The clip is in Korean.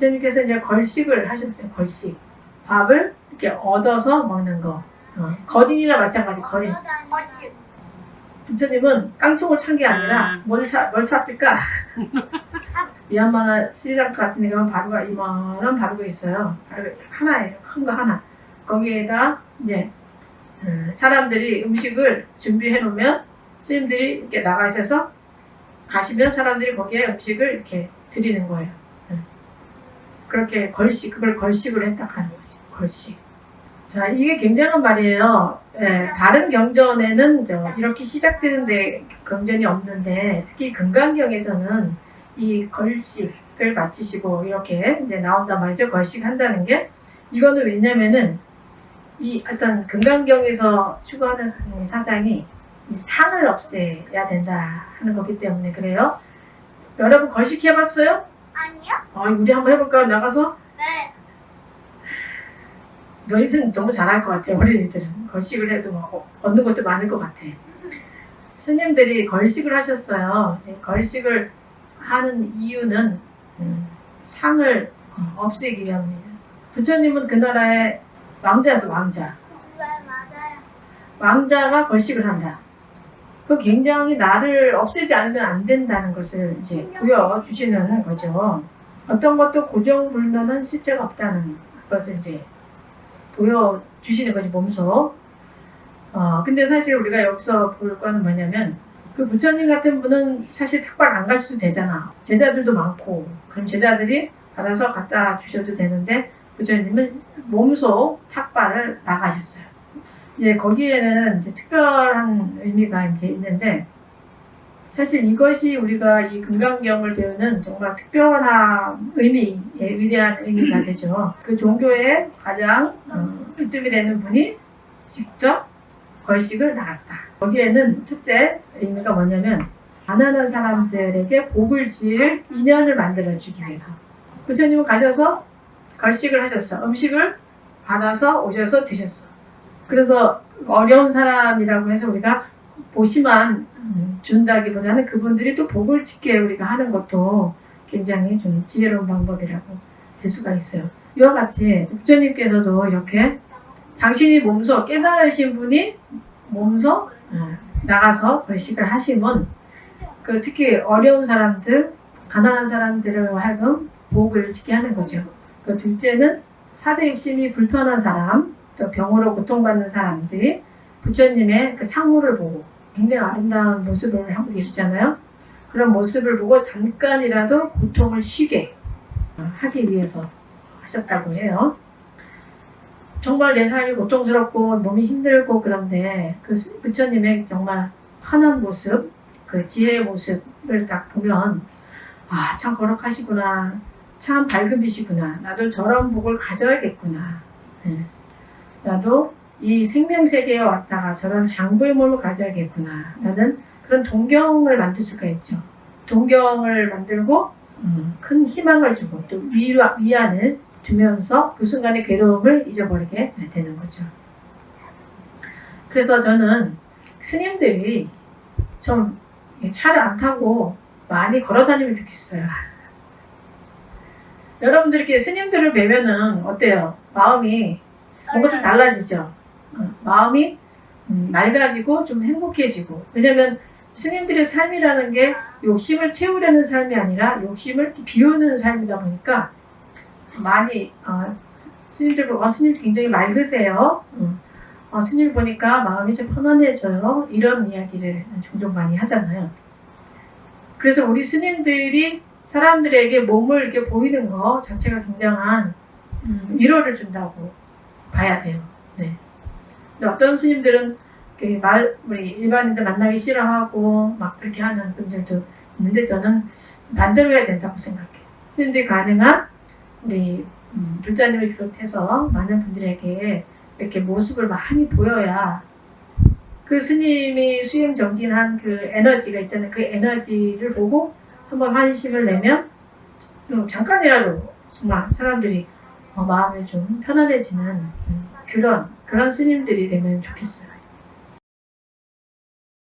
부처님께서 이제 걸식을 하셨어요. 걸식. 밥을 이렇게 얻어서 먹는 거. 어, 거린이나 마찬가지. 거짓. 부처님은 깡통을 찬 게 아니라 뭘, 차, 뭘 찼을까? 미얀마나 스리랑카 같은 데 가면 바루가 이만한 바루가 있어요. 바로 하나예요. 큰 거 하나. 거기에다 이제 음, 사람들이 음식을 준비해 놓으면 스님들이 이렇게 나가 있어서 가시면 사람들이 거기에 음식을 이렇게 드리는 거예요. 음. 그렇게 걸식, 그걸 걸식으로 했다 하는 거예요. 걸식. 자, 이게 굉장한 말이에요. 예, 다른 경전에는 저 이렇게 시작되는데 경전이 없는데 특히 금강경에서는 이 걸식을 마치시고 이렇게 이제 나온단 말이죠. 걸식 한다는 게 이거는 왜냐면은 이 어떤 금강경에서 추구하는 사상이 이 상을 없애야 된다 하는 거기 때문에 그래요. 여러분 걸식 해봤어요? 아니요? 아, 우리 한번 해볼까요? 나가서? 네. 너희들은 너무 잘할 것 같아. 어린이들은 걸식을 해도 뭐 얻는 것도 많을 것 같아. 스님들이 걸식을 하셨어요. 네, 걸식을 하는 이유는 음, 상을 어, 없애기 위함입니다. 부처님은 그 나라의 왕자였어 왕자. 네, 맞아요. 왕자가 걸식을 한다. 그 굉장히 나를 없애지 않으면 안 된다는 것을 이제 보여주시는 거죠. 어떤 것도 고정불변한 실체가 없다는 것을 이제 보여주시는 거지, 몸소. 어, 근데 사실 우리가 여기서 볼 건 뭐냐면, 그 부처님 같은 분은 사실 탁발 안 가셔도 되잖아. 제자들도 많고, 그럼 제자들이 받아서 갖다 주셔도 되는데, 부처님은 몸소 탁발을 나가셨어요. 이제 거기에는 이제 특별한 의미가 이제 있는데, 사실 이것이 우리가 이 금강경을 배우는 정말 특별한 의미, 예, 위대한 의미가 되죠. 그 종교의 가장 어, 으뜸이 되는 분이 직접 걸식을 나갔다. 거기에는 첫째 의미가 뭐냐면 가난한 사람들에게 복을 지을 인연을 만들어주기 위해서. 부처님은 가셔서 걸식을 하셨어. 음식을 받아서 오셔서 드셨어. 그래서 어려운 사람이라고 해서 우리가 보시만 음, 준다기보다는 그분들이 또 복을 짓게 우리가 하는 것도 굉장히 좀 지혜로운 방법이라고 될 수가 있어요. 이와 같이 부처님께서도 이렇게 당신이 몸소 깨달으신 분이 몸소 어, 나가서 벌식을 하시면 그 특히 어려운 사람들, 가난한 사람들을 하여금 복을 짓게 하는 거죠. 그 둘째는 사대 육신이 불편한 사람, 또 병으로 고통받는 사람들이 부처님의 그 상호를 보고 굉장히 아름다운 모습을 하고 계시잖아요. 그런 모습을 보고 잠깐이라도 고통을 쉬게 하기 위해서 하셨다고 해요. 정말 내 삶이 고통스럽고 몸이 힘들고 그런데 그 부처님의 정말 환한 모습, 그 지혜의 모습을 딱 보면 아, 참 거룩하시구나. 참 밝음이시구나. 나도 저런 복을 가져야겠구나. 예. 나도 이 생명 세계에 왔다가 저런 장부의 몸을 가져야겠구나. 나는 그런 동경을 만들 수가 있죠. 동경을 만들고 음, 큰 희망을 주고 또 위, 위안을 주면서 그 순간의 괴로움을 잊어버리게 되는 거죠. 그래서 저는 스님들이 좀 차를 안 타고 많이 걸어 다니면 좋겠어요. 여러분들 이렇게 스님들을 뵈면은 어때요? 마음이 뭔가 좀 달라지죠? 어, 마음이 음, 맑아지고 좀 행복해지고 왜냐면 스님들의 삶이라는 게 욕심을 채우려는 삶이 아니라 욕심을 비우는 삶이다 보니까 많이 어, 스님들 보고 어, 스님 굉장히 맑으세요. 음. 어, 스님 보니까 마음이 좀 편안해져요. 이런 이야기를 종종 많이 하잖아요. 그래서 우리 스님들이 사람들에게 몸을 이렇게 보이는 거 자체가 굉장한 음, 위로를 준다고 봐야 돼요. 네. 근데 어떤 스님들은 말, 우리 일반인들 만나기 싫어하고 막 그렇게 하는 분들도 있는데 저는 반대로 해야 된다고 생각해요. 스님들이 가능한 우리 음, 불자님을 비롯해서 많은 분들에게 이렇게 모습을 많이 보여야 그 스님이 수행 정진한 그 에너지가 있잖아요. 그 에너지를 보고 한번 환심을 내면 좀 잠깐이라도 정말 사람들이 어, 마음이 좀 편안해지는 음, 그런 그런 스님들이 되면 좋겠어요.